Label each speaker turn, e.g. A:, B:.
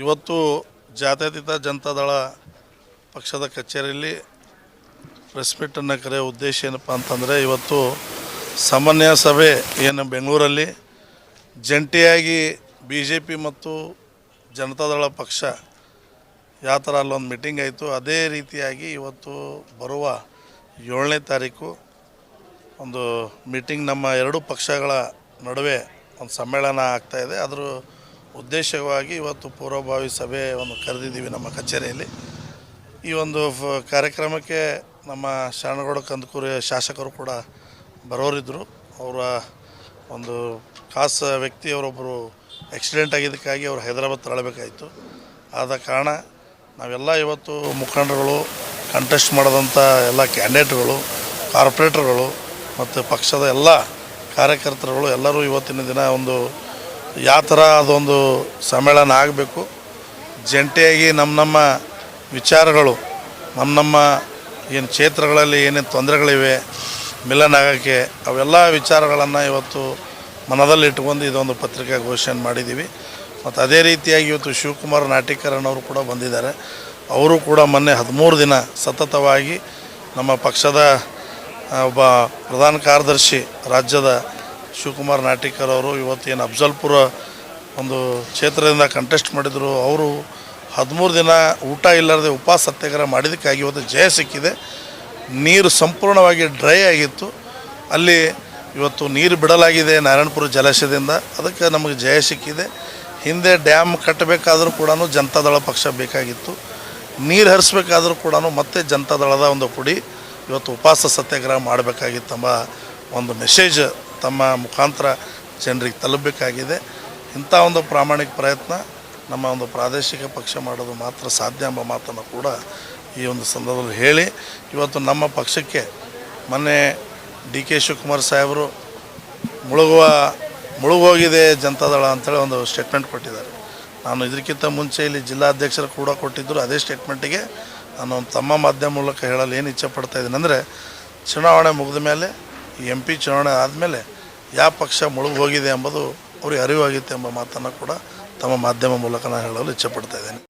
A: ಇವತ್ತು ಜಾತ್ಯತೀತ ಜನತಾದಳ ಪಕ್ಷದ ಕಚೇರಿಯಲ್ಲಿ ಪ್ರೆಸ್ ಮೀಟನ್ನು ಕರೆಯೋ ಉದ್ದೇಶ ಏನಪ್ಪ ಅಂತಂದರೆ ಇವತ್ತು ಸಾಮಾನ್ಯ ಸಭೆ ಏನು ಬೆಂಗಳೂರಲ್ಲಿ. ಜಂಟಿಯಾಗಿ ಬಿ ಜೆ ಪಿ ಮತ್ತು ಜನತಾದಳ ಪಕ್ಷ ಯಾವ ಥರ ಅಲ್ಲೊಂದು ಮೀಟಿಂಗ್ ಆಯಿತು, ಅದೇ ರೀತಿಯಾಗಿ ಇವತ್ತು ಬರುವ ಏಳನೇ ತಾರೀಕು ಒಂದು ಮೀಟಿಂಗ್ ನಮ್ಮ ಎರಡು ಪಕ್ಷಗಳ ನಡುವೆ ಒಂದು ಸಮ್ಮೇಳನ ಆಗ್ತಾಯಿದೆ ಅದರ ಉದ್ದೇಶವಾಗಿ ಇವತ್ತು ಪೂರ್ವಭಾವಿ ಸಭೆ ಒಂದು ಕರೆದಿದ್ದೀವಿ ನಮ್ಮ ಕಚೇರಿಯಲ್ಲಿ. ಈ ಒಂದು ಕಾರ್ಯಕ್ರಮಕ್ಕೆ ನಮ್ಮ ಶರಣಗೌಡ ಕಂದಕೂರಿ ಶಾಸಕರು ಕೂಡ ಬರೋರಿದ್ದರು ಅವರ ಒಂದು ಖಾಸ ವ್ಯಕ್ತಿಯವರೊಬ್ಬರು ಆಕ್ಸಿಡೆಂಟ್ ಆಗಿದ್ದಕ್ಕಾಗಿ ಅವರು ಹೈದರಾಬಾದ್ ತೆರಳಬೇಕಾಯಿತು. ಆದ ಕಾರಣ ನಾವೆಲ್ಲ ಇವತ್ತು ಮುಖಂಡರುಗಳು ಕಂಟೆಸ್ಟ್ ಮಾಡಿದಂಥ ಎಲ್ಲ ಕ್ಯಾಂಡಿಡೇಟ್ಗಳು ಕಾರ್ಪೊರೇಟರ್ಗಳು ಮತ್ತು ಪಕ್ಷದ ಎಲ್ಲ ಕಾರ್ಯಕರ್ತರುಗಳು ಎಲ್ಲರೂ ಇವತ್ತಿನ ದಿನ ಒಂದು ಯಾವ ಥರ ಅದೊಂದು ಸಮ್ಮೇಳನ ಆಗಬೇಕು, ಜಂಟಿಯಾಗಿ ನಮ್ಮ ನಮ್ಮ ವಿಚಾರಗಳು, ನಮ್ಮ ನಮ್ಮ ಏನು ಕ್ಷೇತ್ರಗಳಲ್ಲಿ ಏನೇನು ತೊಂದರೆಗಳಿವೆ, ಮಿಲನ್ ಆಗೋಕ್ಕೆ ಅವೆಲ್ಲ ವಿಚಾರಗಳನ್ನು ಇವತ್ತು ಮನದಲ್ಲಿ ಇಟ್ಕೊಂಡು ಇದೊಂದು ಪತ್ರಿಕಾ ಘೋಷಣೆ ಮಾಡಿದ್ದೀವಿ. ಮತ್ತು ಅದೇ ರೀತಿಯಾಗಿ ಇವತ್ತು ಶಿವಕುಮಾರ್ ನಾಟಿಕರನವರು ಕೂಡ ಬಂದಿದ್ದಾರೆ. ಅವರು ಕೂಡ ಮೊನ್ನೆ ಹದಿಮೂರು ದಿನ ಸತತವಾಗಿ ನಮ್ಮ ಪಕ್ಷದ ಒಬ್ಬ ಪ್ರಧಾನ ಕಾರ್ಯದರ್ಶಿ, ರಾಜ್ಯದ ಶಿವಕುಮಾರ್ ನಾಟಿಕರ್ ಅವರು ಇವತ್ತೇನು ಅಫ್ಜಲ್ಪುರ ಒಂದು ಕ್ಷೇತ್ರದಿಂದ ಕಂಟೆಸ್ಟ್ ಮಾಡಿದರು, ಅವರು ಹದಿಮೂರು ದಿನ ಊಟ ಇಲ್ಲದೆ ಉಪವಾಸ ಸತ್ಯಾಗ್ರಹ ಮಾಡಿದ್ದಕ್ಕಾಗಿ ಇವತ್ತು ಜಯ ಸಿಕ್ಕಿದೆ. ನೀರು ಸಂಪೂರ್ಣವಾಗಿ ಡ್ರೈ ಆಗಿತ್ತು. ಅಲ್ಲಿ ಇವತ್ತು ನೀರು ಬಿಡಲಾಗಿದೆ ನಾರಾಯಣಪುರ ಜಲಾಶಯದಿಂದ. ಅದಕ್ಕೆ ನಮಗೆ ಜಯ ಸಿಕ್ಕಿದೆ. ಹಿಂದೆ ಡ್ಯಾಮ್ ಕಟ್ಟಬೇಕಾದರೂ ಕೂಡ ಜನತಾದಳ ಪಕ್ಷ ಬೇಕಾಗಿತ್ತು. ನೀರು ಹರಿಸ್ಬೇಕಾದ್ರೂ ಕೂಡ ಮತ್ತೆ ಜನತಾದಳದ ಒಂದು ಪುಡಿ ಇವತ್ತು ಉಪವಾಸ ಸತ್ಯಾಗ್ರಹ ಮಾಡಬೇಕಾಗಿತ್ತಂಬ ಒಂದು ಮೆಸೇಜ್ ತಮ್ಮ ಮುಖಾಂತರ ಜನರಿಗೆ ತಲುಪಬೇಕಾಗಿದೆ. ಇಂಥ ಒಂದು ಪ್ರಾಮಾಣಿಕ ಪ್ರಯತ್ನ ನಮ್ಮ ಒಂದು ಪ್ರಾದೇಶಿಕ ಪಕ್ಷ ಮಾಡೋದು ಮಾತ್ರ ಸಾಧ್ಯ ಎಂಬ ಮಾತನ್ನು ಕೂಡ ಈ ಒಂದು ಸಂದರ್ಭದಲ್ಲಿ ಹೇಳಿ. ಇವತ್ತು ನಮ್ಮ ಪಕ್ಷಕ್ಕೆ ಮೊನ್ನೆ ಡಿ ಕೆ ಶಿವಕುಮಾರ್ ಸಾಹೇಬರು ಮುಳುಗುವ, ಮುಳುಗೋಗಿದೆ ಜನತಾದಳ ಅಂತೇಳಿ ಒಂದು ಸ್ಟೇಟ್ಮೆಂಟ್ ಕೊಟ್ಟಿದ್ದಾರೆ. ನಾನು ಇದಕ್ಕಿಂತ ಮುಂಚೆ ಇಲ್ಲಿ ಜಿಲ್ಲಾಧ್ಯಕ್ಷರು ಕೂಡ ಕೊಟ್ಟಿದ್ದರು. ಅದೇ ಸ್ಟೇಟ್ಮೆಂಟಿಗೆ ನಾನು ತಮ್ಮ ಮಾಧ್ಯಮ ಮೂಲಕ ಹೇಳಲು ಏನು ಇಚ್ಛೆ ಪಡ್ತಾ ಇದ್ದೀನಿ ಅಂದರೆ, ಚುನಾವಣೆ ಮುಗಿದ ಮೇಲೆ ಎಂ ಪಿ ಚುನಾವಣೆ ಆದಮೇಲೆ ಯಾವ ಪಕ್ಷ ಮುಳುಗು ಹೋಗಿದೆ ಎಂಬುದು ಅವರಿಗೆ ಅರಿವಾಗಿತ್ತು ಎಂಬ ಮಾತನ್ನು ಕೂಡ ತಮ್ಮ ಮಾಧ್ಯಮ ಮೂಲಕ ನಾನು ಹೇಳಲು ಇಚ್ಛೆಪಡ್ತಾ ಇದ್ದೇನೆ.